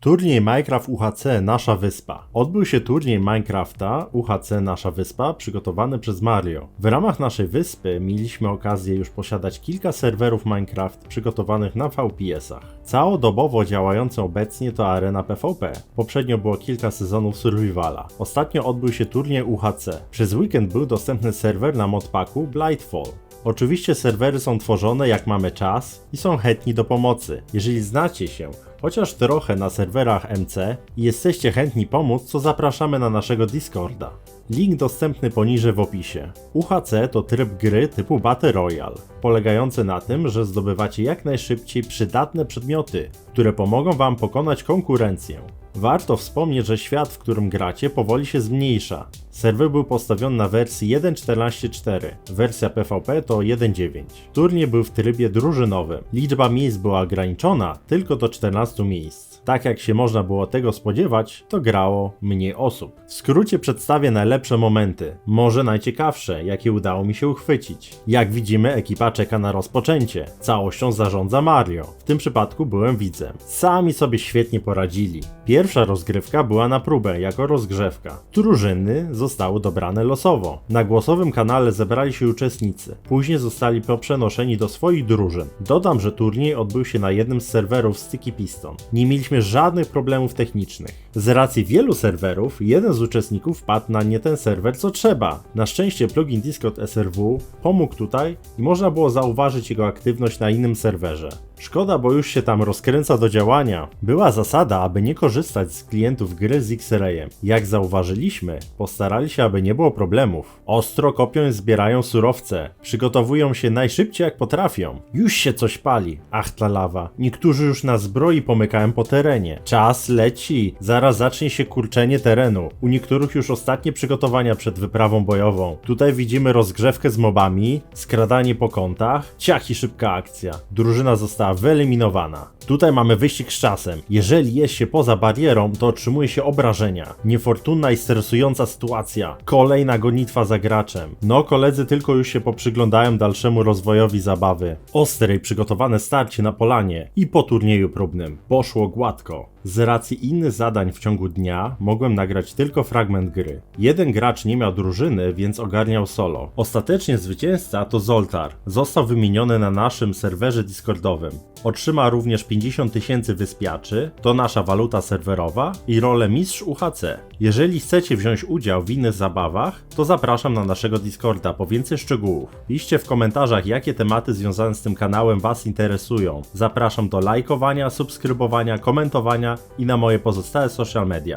Turniej Minecraft UHC Nasza Wyspa. Odbył się turniej Minecrafta UHC Nasza Wyspa przygotowany przez Mario. W ramach naszej wyspy mieliśmy okazję już posiadać kilka serwerów Minecraft przygotowanych na VPS-ach. Całodobowo działającą obecnie to arena PvP. Poprzednio było kilka sezonów Survivala. Ostatnio odbył się turniej UHC. Przez weekend był dostępny serwer na modpacku Blightfall. Oczywiście serwery są tworzone jak mamy czas i są chętni do pomocy. Jeżeli znacie się chociaż trochę na serwerach MC i jesteście chętni pomóc, to zapraszamy na naszego Discorda. Link dostępny poniżej w opisie. UHC to tryb gry typu Battle Royale, polegający na tym, że zdobywacie jak najszybciej przydatne przedmioty, które pomogą wam pokonać konkurencję. Warto wspomnieć, że świat, w którym gracie, powoli się zmniejsza. Serwer był postawiony na wersji 1.14.4, wersja PvP to 1.9. Turniej był w trybie drużynowym. Liczba miejsc była ograniczona tylko do 14 miejsc. Tak jak się można było tego spodziewać, to grało mniej osób. W skrócie przedstawię najlepsze momenty, może najciekawsze, jakie udało mi się uchwycić. Jak widzimy, ekipa czeka na rozpoczęcie. Całością zarządza Mario. W tym przypadku byłem widzem. Sami sobie świetnie poradzili. Pierwsza rozgrywka była na próbę, jako rozgrzewka. Drużyny zostały dobrane losowo. Na głosowym kanale zebrali się uczestnicy. Później zostali poprzenoszeni do swoich drużyn. Dodam, że turniej odbył się na jednym z serwerów Sticky Piston. Nie mieliśmy żadnych problemów technicznych. Z racji wielu serwerów, jeden z uczestników wpadł na nie ten serwer co trzeba. Na szczęście plugin Discord SRW pomógł tutaj i można było zauważyć jego aktywność na innym serwerze. Szkoda, bo już się tam rozkręca do działania. Była zasada, aby nie korzystać z klientów gry z X-Rayem. Jak zauważyliśmy, postarali się, aby nie było problemów. Ostro kopią zbierają surowce. Przygotowują się najszybciej jak potrafią. Już się coś pali. Ach, ta lawa. Niektórzy już na zbroi pomykają po terenie. Czas leci. Zaraz zacznie się kurczenie terenu. U niektórych już ostatnie przygotowania przed wyprawą bojową. Tutaj widzimy rozgrzewkę z mobami, skradanie po kątach, ciach i szybka akcja. Drużyna wyeliminowana. Tutaj mamy wyścig z czasem. Jeżeli jest się poza barierą, to otrzymuje się obrażenia. Niefortunna i stresująca sytuacja. Kolejna gonitwa za graczem. No, koledzy tylko już się poprzyglądają dalszemu rozwojowi zabawy. Ostre i przygotowane starcie na polanie i po turnieju próbnym. Poszło gładko. Z racji innych zadań w ciągu dnia mogłem nagrać tylko fragment gry. Jeden gracz nie miał drużyny, więc ogarniał solo. Ostatecznie zwycięzca to Zoltar. Został wymieniony na naszym serwerze Discordowym. Otrzyma również 50 tysięcy wyspiaczy, to nasza waluta serwerowa i rolę mistrz UHC. Jeżeli chcecie wziąć udział w innych zabawach, to zapraszam na naszego Discorda po więcej szczegółów. Piszcie w komentarzach, jakie tematy związane z tym kanałem Was interesują. Zapraszam do lajkowania, subskrybowania, komentowania i na moje pozostałe social media.